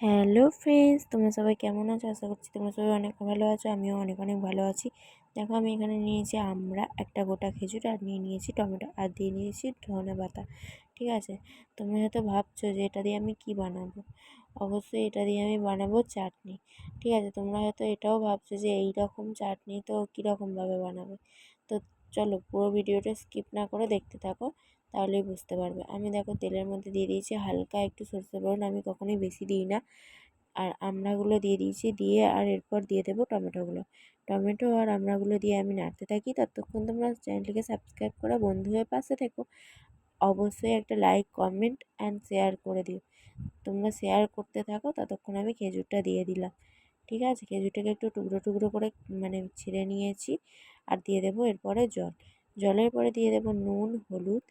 Hello friends, তোমরা সবাই কেমন আছো? আশা করছি তোমরা সবাই অনেক ভালো আছো, আমিও অনেক অনেক ভালো আছি। দেখো, আমি এখানে নিয়েছি আমরা একটা গোটা খেজুর আর নিয়ে নিয়েছি টমেটো আর দিয়ে নিয়েছি ধনে পাতা, ঠিক আছে? তোমরা হয়তো ভাবছ যে এটা দিয়ে আমি কি বানাবো? অবশ্যই এটা দিয়ে আমি বানাবো চাটনি, ঠিক আছে? তোমরা হয়তো এটাও ভাবছ যে এই রকম চাটনি তো কীরকমভাবে বানাবে? তো চলো পুরো ভিডিওটা স্কিপ না করে দেখতে থাকো, তাহলেই বুঝতে পারবে। আমি দেখো তেলের মধ্যে দিয়ে দিয়েছি হালকা একটু সরষে ফোড়ন, আমি কখনোই বেশি দিই না। আর আমড়াগুলো দিয়ে দিয়েছি, দিয়ে আর এরপর দিয়ে দেবো টমেটোগুলো। টমেটো আর আমড়াগুলো দিয়ে আমি নাড়তে থাকি। ততক্ষণ তোমরা চ্যানেলটিকে সাবস্ক্রাইব করে বন্ধু হয়ে পাশে থেকো। অবশ্যই একটা লাইক, কমেন্ট অ্যান্ড শেয়ার করে দিও। তোমরা শেয়ার করতে থাকো, ততক্ষণ আমি খেজুরটা দিয়ে দিলাম। ঠিক আছে? খেজুরটাকে একটু টুকরো টুকরো করে মানে ছিঁড়ে নিয়েছি। আর দিয়ে দেবো এরপরে জল। জলের পরে দিয়ে দেবো নুন, হলুদ।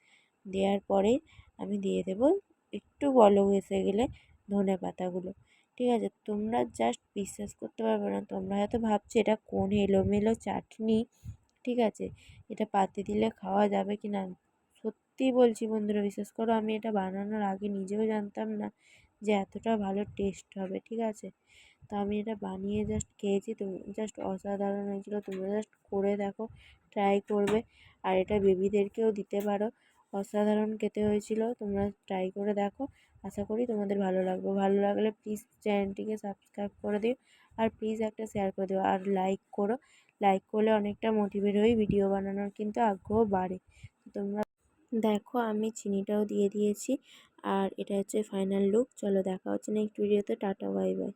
দেওয়ার পরে আমি দিয়ে দেবো একটু বলক এসে গেলে ধনে পাতাগুলো। ঠিক আছে, তোমরা জাস্ট বিশ্বাস করতে পারবে না, তোমরা হয়তো ভাবছ এটা কোন এলোমেলো চাটনি। ঠিক আছে, এটা পাতে দিলে খাওয়া যাবে কি না সত্যিই বলছি বন্ধুরা, বিশ্বাস করো আমি এটা বানানোর আগে নিজেও জানতাম না যে এতটা ভালো টেস্ট হবে, ঠিক আছে? তো আমি এটা বানিয়ে জাস্ট খেয়েছি। তো জাস্ট অসাধারণ হয়েছিলো। তোমরা জাস্ট করে দেখো ট্রাই করবে। আর এটা বেবিদেরকেও দিতে পারো। অসাধারণ খেতে হয়েছিল। তোমরা ট্রাই করে দেখো। আশা করি তোমাদের ভালো লাগবে। ভালো লাগলে প্লিজ চ্যানেলটিকে সাবস্ক্রাইব করে দিও। আর প্লিজ একটা শেয়ার করে দিও। আর লাইক করো। লাইক করলে অনেকটা মোটিভেট হয়ে ভিডিও বানানোর কিন্তু আগ্রহ বাড়ে। তোমরা দেখো আমি চিনিটাও দিয়ে দিয়েছি। আর এটা হচ্ছে ফাইনাল লুক চলো দেখা হচ্ছে নেক্সট ভিডিওতে টাটা বাই বাই